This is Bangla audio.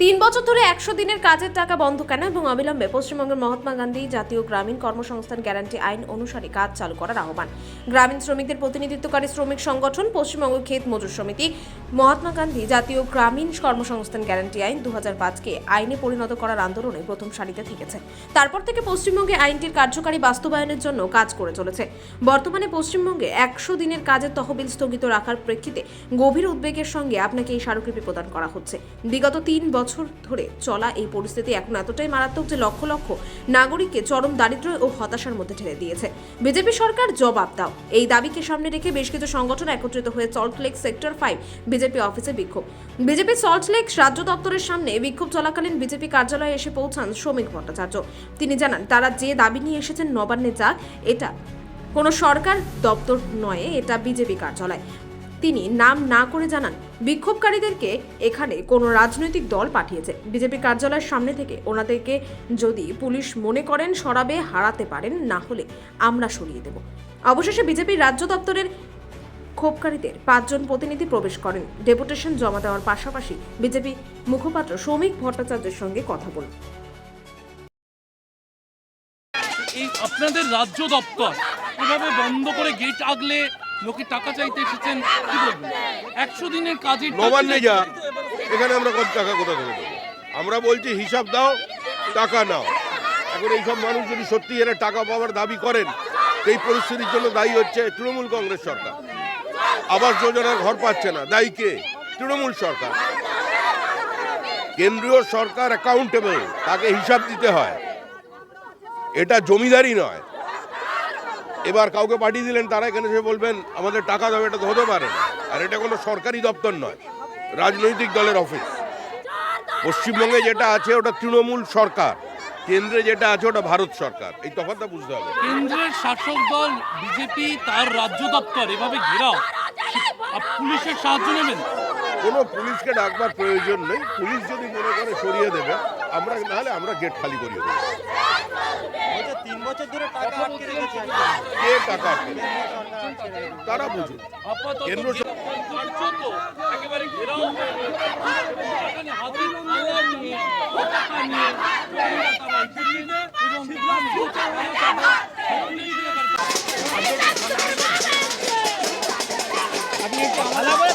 তিন বছর ধরে একশো দিনের কাজের টাকা বন্ধ কেন এবং অবিলম্বে পশ্চিমবঙ্গের মহাত্মা গান্ধী জাতীয় গ্রামীণ কর্মসংস্থান গ্যারান্টি আইন অনুসারে কাজ চালু করার আহ্বান। গ্রামীণ শ্রমিকদের প্রতিনিধিত্বকারী শ্রমিক সংগঠন, পশ্চিমবঙ্গ ক্ষেত মজুর সমিতি, মহাত্মা গান্ধী জাতীয় গ্রামীণ কর্মসংস্থান গ্যারান্টি আইন দু হাজার পাঁচকে আইনে পরিণত করার আন্দোলনে প্রথম সারিতে থেকেছে। তারপর থেকে পশ্চিমবঙ্গে আইনটির কার্যকারী বাস্তবায়নের জন্য কাজ করে চলেছে। বর্তমানে পশ্চিমবঙ্গে একশো দিনের কাজের তহবিল স্থগিত রাখার প্রেক্ষিতে গভীর উদ্বেগের সঙ্গে আপনাকে এই স্মারকলিপি প্রদান করা হচ্ছে। বিগত তিন বছর ধরে চলা এই পরিস্থিতি এখন এতটাই মারাত্মক যে লক্ষ লক্ষ নাগরিককে চরম দারিদ্র্য ও হতাশার মধ্যে ঠেলে দিয়েছে। বিজেপি সরকার জবাব দাও। এই দাবিকে সামনে রেখে বেশ কিছু সংগঠন একত্রিত হয়ে সল্টলেক সেক্টর ফাইভ বিজেপি অফিসে বিক্ষোভ। বিজেপি সল্টলেক রাজ্য দপ্তরের সামনে বিক্ষোভ চলাকালীন বিজেপি কার্যালয়ে এসে পৌঁছান শ্রমিক ভট্টাচার্য তিনি জানান, তারা যে দাবি নিয়ে এসেছেন নবান্নে যাক এটা কোনো সরকার দপ্তর নয়, এটা বিজেপি কার্যালয়। তিনি নাম না করে জানান, বিক্ষোভকারীদেরকে এখানে কোনো রাজনৈতিক দল পাঠিয়েছে। বিজেপি কার্যালয়ের সামনে থেকে ওনাদেরকে যদি পুলিশ মনে করেন সরাবে, হারাতে পারেন, না হলে আমরা সরিয়ে দেব। অবশেষে বিজেপির রাজ্য দপ্তরের ক্ষোভকারীদের পাঁচজন প্রতিনিধি প্রবেশ করেন। ডেপুটেশন জমা দেওয়ার পাশাপাশি বিজেপি মুখপাত্র শ্রমিক ভট্টাচার্যের সঙ্গে কথা বলেন। এই আপনাদের রাজ্য দপ্তর এভাবে বন্ধ করে গেট আগলে লোকে টাকা চাইতে এসেছেন কি বলবেন? একশো দিনের কাজের টাকা নবান্নে যা এখানে আমরা কত টাকা কোথা থেকে দেবো? আমরা বলছি হিসাব দাও টাকা নাও। এখন এইসব মানুষ যদি সত্যি এরা টাকা পাওয়ার দাবি করেন এই পরিস্থিতির জন্য দায়ী হচ্ছে তৃণমূল কংগ্রেস সরকার। আবাস যোজনার ঘর পাচ্ছে না দায়ী কে? তৃণমূল সরকার। কেন্দ্রীয় সরকার অ্যাকাউন্টেবল তাকে হিসাব দিতে হয়। এটা জমিদারি নয় এবার কাউকে পাঠিয়ে দিলেন তারা এখানে এসে বলবেন আমাদের টাকা দাও এটা তো হতে পারে আর এটা কোনো সরকারি দপ্তর নয় রাজনৈতিক দলের অফিস। পশ্চিমবঙ্গে যেটা আছে ওটা তৃণমূল সরকার। কেন্দ্রে যেটা আছে ওটা ভারত সরকার। এই তফাৎটা বুঝতে হবে। কেন্দ্রের শাসক দল বিজেপি তার রাজ্য দপ্তর এভাবে ঘেরাও। আর পুলিশের সাহায্য নেবেন? কোনো পুলিশকে ডাকবার প্রয়োজন নেই। পুলিশ যদি মনে করে সরিয়ে দেবে আমরা নাহলে আমরা গেট খালি করিয়ে দেবো। বছর ধরে টাকা আটকে রেখেছে। কে টাকা আটকে তারা বুঝুন কেন্দ্র একেবারে ঘেরাও আপনি ভালো করে